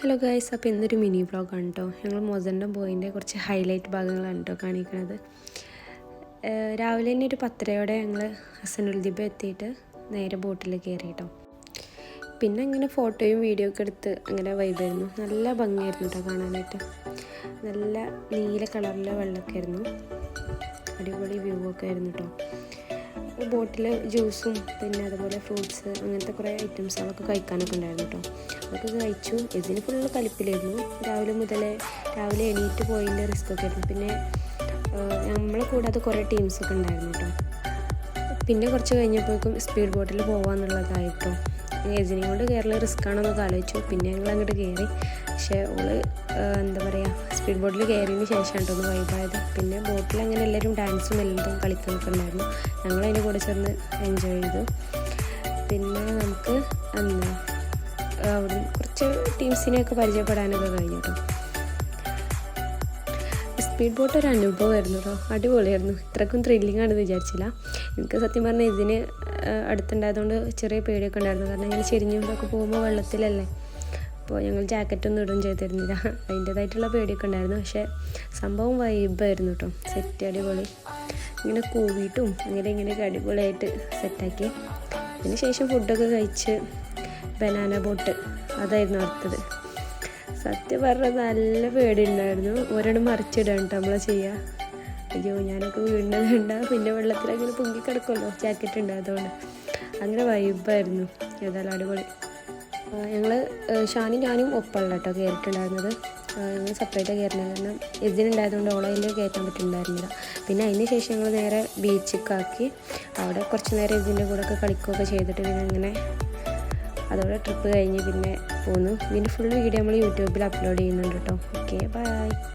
Hello guys അപ്പോൾ ഇന്നൊരു mini വ്ളോഗാണ് കേട്ടോ ഞങ്ങൾ മൊസന്റെ പോയിന്റെ കുറച്ച് ഹൈലൈറ്റ് ഭാഗങ്ങളാണ് കേട്ടോ കാണിക്കുന്നത് രാവിലെ തന്നെ ഒരു പത്തരയോടെ ഞങ്ങൾ ഹസനുൽദീപ് എത്തിയിട്ട് നേരെ ബോട്ടിൽ കയറി കേട്ടോ പിന്നെ അങ്ങനെ ഫോട്ടോയും വീഡിയോ ഒക്കെ എടുത്ത് അങ്ങനെ വൈബായിരുന്നു നല്ല ഭംഗിയായിരുന്നു കേട്ടോ കാണാനായിട്ട്. നല്ല നീല കളറിലെ വെള്ളമൊക്കെ ആയിരുന്നു. അടിപൊളി വ്യൂ ഒക്കെ ആയിരുന്നു കേട്ടോ ബോട്ടിൽ ജ്യൂസും പിന്നെ അതുപോലെ ഫ്രൂട്ട്സ് അങ്ങനത്തെ കുറേ ഐറ്റംസ് അതൊക്കെ കഴിക്കാനൊക്കെ ഉണ്ടായിരുന്നു കേട്ടോ. അതൊക്കെ കഴിച്ചു. ഇതിന് ഫുൾ കലിപ്പിലായിരുന്നു. രാവിലെ മുതലേ രാവിലെ എണീറ്റ് പോയതിന്റെ റിസ്ക് ഒക്കെ ആയിരുന്നു. പിന്നെ നമ്മളെ കൂടാതെ കുറേ ടീംസൊക്കെ ഉണ്ടായിരുന്നു കേട്ടോ. പിന്നെ കുറച്ച് കഴിഞ്ഞപ്പോഴേക്കും സ്പീഡ് ബോട്ടിൽ പോകാമെന്നുള്ളതായിട്ടോ ഏജിനെ കൊണ്ട് കയറൽ റിസ്ക് ആണെന്നൊക്കെ ആലോചിച്ചു. പിന്നെ ഞങ്ങൾ അങ്ങോട്ട് കയറി പക്ഷേ ഓൾ എന്താ പറയുക സ്പീഡ് ബോട്ടിൽ കയറിയതിന് ശേഷമാണ് കേട്ടോ ഒന്ന് വൈബായത് പിന്നെ ബോട്ടിൽ അങ്ങനെ എല്ലാവരും ഡാൻസും എല്ലാം കളിക്കുന്നൊക്കെ ഉണ്ടായിരുന്നു. ഞങ്ങൾ അതിന്റെ കൂടെ ചേർന്ന് എൻജോയ് ചെയ്തു. പിന്നെ നമുക്ക് എന്താ അവിടെ കുറച്ച് ടീംസിനെയൊക്കെ പരിചയപ്പെടാനൊക്കെ കഴിഞ്ഞു കേട്ടോ. സ്പീഡ് ബോട്ട് ഒരു അനുഭവമായിരുന്നു കേട്ടോ. അടിപൊളിയായിരുന്നു. ഇത്രക്കും ത്രില്ലിംഗ് ആണെന്ന് വിചാരിച്ചില്ല. എനിക്ക് സത്യം പറഞ്ഞാൽ ഇതിന് അടുത്തുണ്ടായതുകൊണ്ട് ചെറിയ പേടിയൊക്കെ ഉണ്ടായിരുന്നു. കാരണം ഇങ്ങനെ ചെരിഞ്ഞുകൊണ്ടൊക്കെ പോകുമ്പോൾ വെള്ളത്തിലല്ലേ. അപ്പോൾ ഞങ്ങൾ ജാക്കറ്റൊന്നും ഇടും ചെയ്തിരുന്നില്ല. അതിന്റേതായിട്ടുള്ള പേടിയൊക്കെ ഉണ്ടായിരുന്നു. പക്ഷേ സംഭവം വൈബായിരുന്നു കേട്ടോ. സെറ്റ് അടിപൊളി. ഇങ്ങനെ കൂവിയിട്ടും അങ്ങനെ ഇങ്ങനെയൊക്കെ അടിപൊളിയായിട്ട് സെറ്റാക്കി അതിന് ശേഷം ഫുഡൊക്കെ കഴിച്ച് ബനാന ബോട്ട് അതായിരുന്നു അടുത്തത്. സത്യം പറഞ്ഞാൽ നല്ല പേടി ഉണ്ടായിരുന്നു. ഒരെണ്ണം മറിച്ചിടാൻ കേട്ടോ നമ്മളെ ചെയ്യുക അയ്യോ ഞാനൊക്കെ വേണ്ട പിന്നെ വെള്ളത്തിൽ അങ്ങനെ പൊങ്ങി കിടക്കുമല്ലോ ജാക്കറ്റ് ഉണ്ട് അതുകൊണ്ട്. അങ്ങനെ വൈബായിരുന്നു ഏതായാലും അടിപൊളി. ഞങ്ങൾ ഷാനും ഞാനും ഒപ്പമല്ല കേട്ടോ കയറിയിട്ടുണ്ടായിരുന്നത് ഞങ്ങൾ സെപ്പറേറ്റ് കയറുന്നത് കാരണം ഇതിനുണ്ടായതുകൊണ്ട് ഓളയിൽ കയറ്റാൻ പറ്റുന്നുണ്ടായിരുന്നില്ല പിന്നെ അതിന് ശേഷം ഞങ്ങൾ നേരെ ബീച്ചിക്കാക്കി അവിടെ കുറച്ച് നേരം ഇതിന്റെ കൂടെ ഒക്കെ കളിക്കുകയൊക്കെ ചെയ്തിട്ട് പിന്നെ അങ്ങനെ അതോടെ ട്രിപ്പ് കഴിഞ്ഞ് പിന്നെ പോന്നു. ഇതിന്റെ ഫുൾ വീഡിയോ നമ്മൾ യൂട്യൂബിൽ അപ്ലോഡ് ചെയ്യുന്നുണ്ട് കേട്ടോ. Okay bye